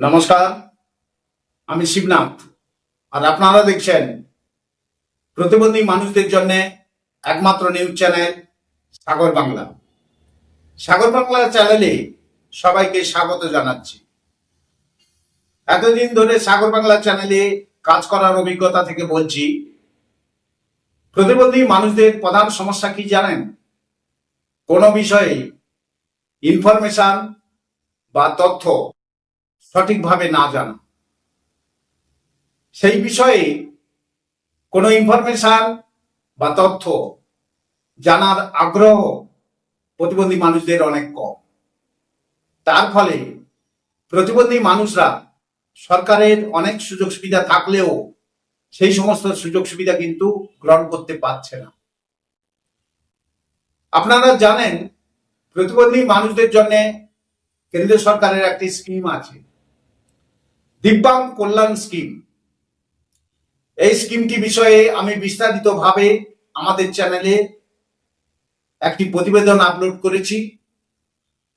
নমস্কার, আমি শিবনাথ। আর আপনারা দেখছেন প্রতিবন্ধী মানুষদের জন্য একমাত্র নিউজ চ্যানেল সাগর বাংলা। সাগর বাংলা চ্যানেলে সবাইকে স্বাগত জানাচ্ছি। এতদিন ধরে সাগর বাংলা চ্যানেলে কাজ করার অভিজ্ঞতা থেকে বলছি, প্রতিবন্ধী মানুষদের প্রধান সমস্যা কি জানেন? কোনো বিষয়ে ইনফরমেশন বা তথ্য সঠিকভাবে না জানা। সেই বিষয়ে কোনো ইনফরমেশন বা তথ্য জানার আগ্রহ প্রতিবন্ধী মানুষদের অনেক কম। তার ফলে প্রতিবন্ধী মানুষরা সরকারের অনেক সুযোগ সুবিধা থাকলেও সেই সমস্ত সুযোগ সুবিধা কিন্তু গ্রহণ করতে পারছে না। আপনারা জানেন, প্রতিবন্ধী মানুষদের জন্য কেন্দ্রীয় সরকারের একটি স্কিম আছে। দিব্যাং কল্যাণ স্কিম। এই স্কিমটি বিষয়ে আমি বিস্তারিতভাবে আমাদের চ্যানেলে একটি প্রতিবেদন আপলোড করেছি।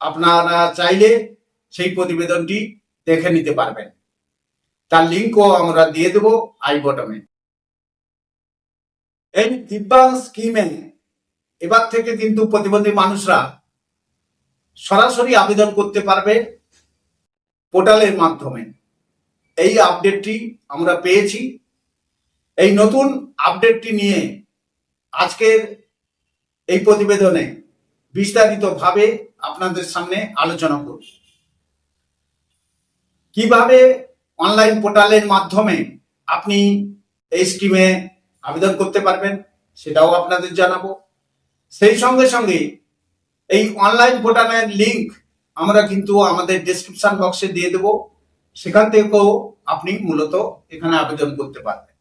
আপনারা চাইলে সেই প্রতিবেদনটি দেখে নিতে পারবেন। তার লিঙ্কও আমরা দিয়ে দেব আই বটমে। এই দিব্যাং স্কিমে এবার থেকে কিন্তু প্রতিবন্ধী মানুষরা সরাসরি আবেদন করতে পারবে পোর্টালের মাধ্যমে। এই আপডেটটি আমরা পেয়েছি। এই নতুন আপডেটটি নিয়ে আজকের এই প্রতিবেদনে বিস্তারিতভাবে আপনাদের সামনে আলোচনা করব। কীভাবে অনলাইন পোর্টালের মাধ্যমে আপনি এই স্কিমে আবেদন করতে পারবেন, সেটাও আপনাদের জানাব। সেই সঙ্গে সঙ্গে এই অনলাইন পোর্টালের লিংক আমরা কিন্তু আমাদের ডেসক্রিপশন বক্সে দিয়ে দেব। সেখান থেকেও আপনি মূলত এখানে আবেদন করতে পারবেন।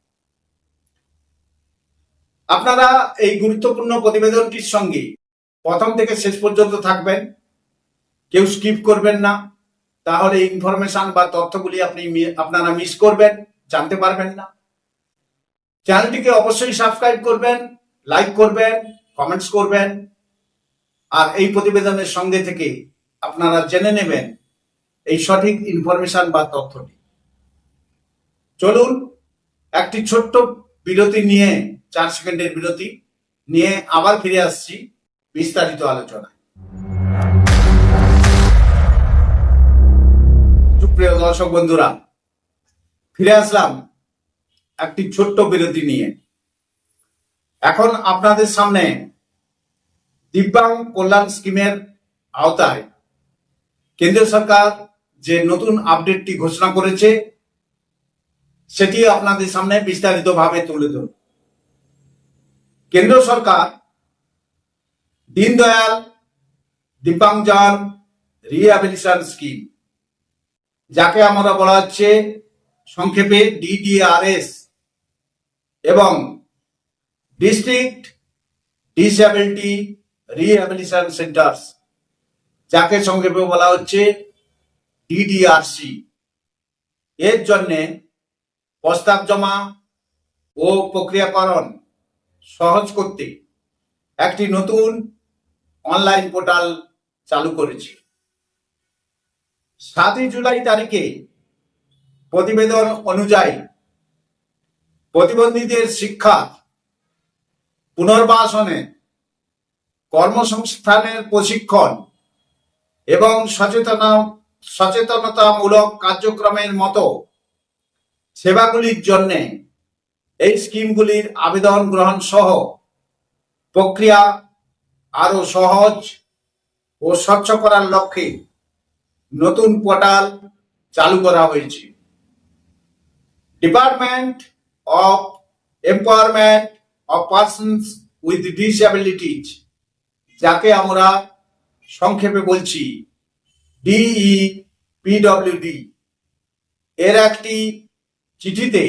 আপনারা এই গুরুত্বপূর্ণ প্রতিবেদনটির সঙ্গে প্রথম থেকে শেষ পর্যন্ত থাকবেন। কেউ স্কিপ করবেন না। তাহলে ইনফরমেশন বা তথ্যগুলি আপনি আপনারা মিস করবেন, জানতে পারবেন না। চ্যানেলটিকে অবশ্যই সাবস্ক্রাইব করবেন, লাইক করবেন, কমেন্টস করবেন। আর এই প্রতিবেদনের সঙ্গে থেকে আপনারা জেনে নেবেন এই সঠিক ইনফরমেশন বা তথ্যটি চলুন, একটি ছোট্ট বিরতি নিয়ে, চার সেকেন্ডের বিরতি নিয়ে আবার ফিরে আসছি বিস্তারিত আলোচনায়। সুপ্রিয় দর্শক বন্ধুরা, ফিরে আসলাম একটি ছোট্ট বিরতি নিয়ে। এখন আপনাদের সামনে দিব্যাং কল্যাণ স্কিমের আওতায় কেন্দ্রীয় সরকার যে নতুন আপডেটটি ঘোষণা করেছে, সেটি আপনাদের সামনে বিস্তারিতভাবে তুলে ধরব। কেন্দ্র সরকার, দীনদয়াল দিব্যাংজন রিহ্যাবিলিটেশন স্কিম যাকে আমরা বলা হচ্ছে সংক্ষেপে ডিডিআরএস এবং ডিস্ট্রিক্ট ডিসএবিলিটি রিহ্যাবিলিটেশন সেন্টার্স যাকে সংক্ষেপে বলা হচ্ছে ডিডিআরসি এর জন্য প্রস্তাব জমা ও প্রক্রিয়াকরণ সহজ করতে একটি নতুন অনলাইন পোর্টাল চালু করেছে। সাতই জুলাই তারিখে প্রতিবেদন অনুযায়ী প্রতিবন্ধীদের শিক্ষা পুনর্বাসনে কর্মসংস্থানের প্রশিক্ষণ এবং সচেতনা সচেতনতামূলক কার্যক্রমের মতো সেবাগুলির জন্য এই স্কিমগুলির আবেদন গ্রহণ সহ প্রক্রিয়া আরও সহজ ও স্বচ্ছ করার লক্ষ্যে নতুন পোর্টাল চালু করা হয়েছে। Department of empowerment of persons with disabilities, যাকে আমরা সংক্ষেপে বলছি ডিই পিডব্লিউডি এর একটি চিঠিতে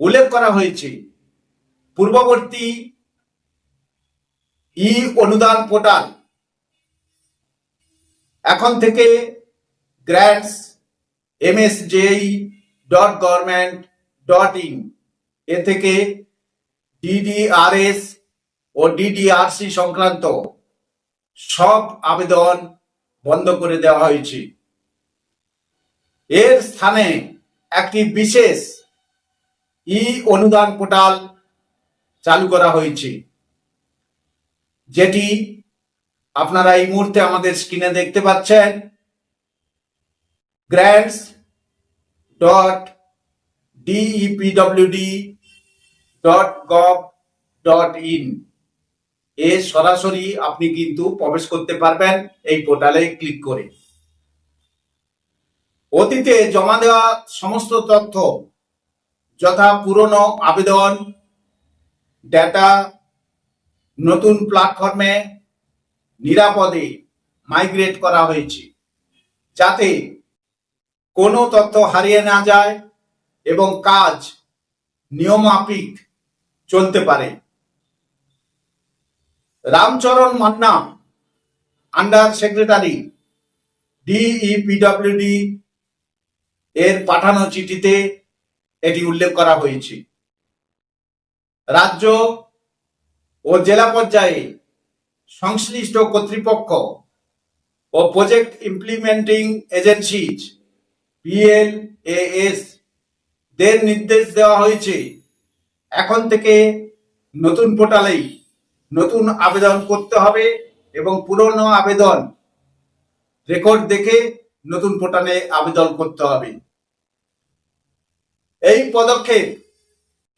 উল্লেখ করা হয়েছে, পূর্ববর্তী ই অনুদান পোর্টাল এখন থেকে grants MSJE dot government dot in এ থেকে ডিডিআরএস ও ডিডিআরসি সংক্রান্ত সব আবেদন বন্ধ করে দেওয়া হয়েছে। এর স্থানে একটি বিশেষ ই অনুদান পোর্টাল চালু করা হয়েছে। যেটি আপনারা এই মুহূর্তে আমাদের স্ক্রিনে দেখতে পাচ্ছেন। Grants dot DEPWD dot gov dot in এ সরাসরি আপনি কিন্তু প্রবেশ করতে পারবেন এই পোর্টালে ক্লিক করে। অতীতে জমা দেওয়া সমস্ত তথ্য, যথা পুরনো আবেদন ডেটা নতুন প্ল্যাটফর্মে নিরাপদে মাইগ্রেট করা হয়েছে, যাতে কোনো তথ্য হারিয়ে না যায় এবং কাজ নিয়মাফিক চলতে পারে। Ramcharan Manna under secretary DEPWD এর পাঠানো চিঠিতে এটি উল্লেখ করা হয়েছে। রাজ্য ও জেলা পর্যায়ে সংশ্লিষ্ট কর্তৃপক্ষ ও প্রজেক্ট ইমপ্লিমেন্টিং এজেন্সিজ পিএলএএস দের নির্দেশ দেওয়া হয়েছে। এখন থেকে নতুন পোর্টালেই নতুন আবেদন করতে হবে এবং পুরনো আবেদন রেকর্ড দেখে নতুন পোর্টালে আবেদন করতে হবে। এই পদক্ষেপ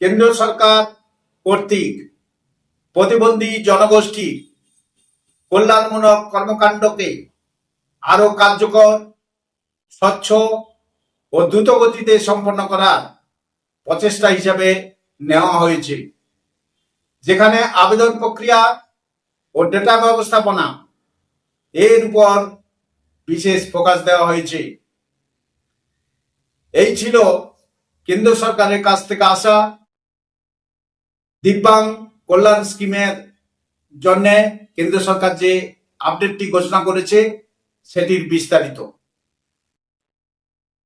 কেন্দ্র সরকার কর্তৃক প্রতিবন্ধী জনগোষ্ঠী কল্যাণমূলক কর্মকাণ্ডকে আরও কার্যকর, স্বচ্ছ ও দ্রুত গতিতে সম্পন্ন করার প্রচেষ্টা হিসাবে নেওয়া হয়েছে। যেখানে আবেদন প্রক্রিয়া ও ডেটা ব্যবস্থাপনা এর উপর বিশেষ ফোকাস দেওয়া হয়েছে। এই ছিল কেন্দ্র সরকারের কাছ থেকে আসা দিব্যাং কল্যাণ স্কিমের জন্য কেন্দ্র সরকার যে আপডেটটি ঘোষণা করেছে, সেটির বিস্তারিত।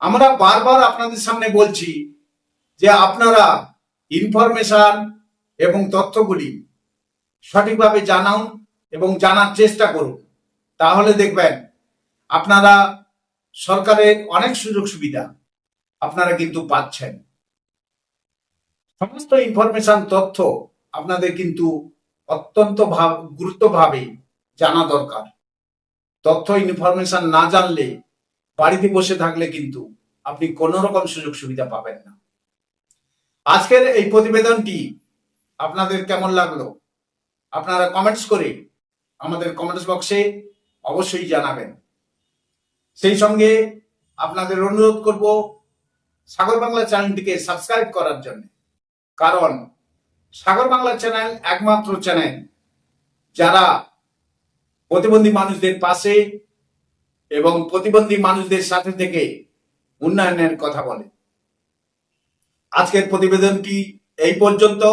আমরা বারবার আপনাদের সামনে বলছি যে আপনারা ইনফরমেশন এবং তথ্যগুলি সঠিকভাবে জানান এবং জানার চেষ্টা করুন তাহলে দেখবেন, আপনারা সরকারের অনেক সুযোগ সুবিধা আপনারা কিন্তু পাচ্ছেন। সমস্ত ইনফরমেশন তথ্য আপনাদের কিন্তু অত্যন্ত ভাব- গুরুত্বভাবে জানা দরকার। তথ্য ইনফরমেশন না জানলে বাড়িতে বসে থাকলে কিন্তু আপনি কোনো রকম সুযোগ সুবিধা পাবেন না। আজকের এই প্রতিবেদনটি আপনাদের কেমন লাগল? আপনারা কমেন্টস করে আমাদের কমেন্টস বক্সে অবশ্যই জানাবেন। সেই সঙ্গে আপনাদের অনুরোধ করব সাগর বাংলা চ্যানেলটিকে সাবস্ক্রাইব করার জন্য। কারণ সাগর বাংলা চ্যানেল একমাত্র চ্যানেল যারা প্রতিবন্ধী মানুষদের পাশে এবং প্রতিবন্ধী মানুষদের সাথে থেকে উন্নয়নের কথা বলে। আজকের প্রতিবেদনটি এই পর্যন্ত।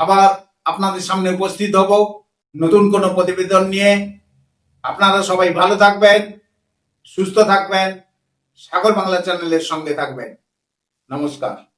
আবার আপনাদের সামনে উপস্থিত হব। নতুন কোনো প্রতিবেদন নিয়ে। আপনারা সবাই ভালো থাকবেন, সুস্থ থাকবেন, সাগর বাংলা চ্যানেলের সঙ্গে থাকবেন। নমস্কার।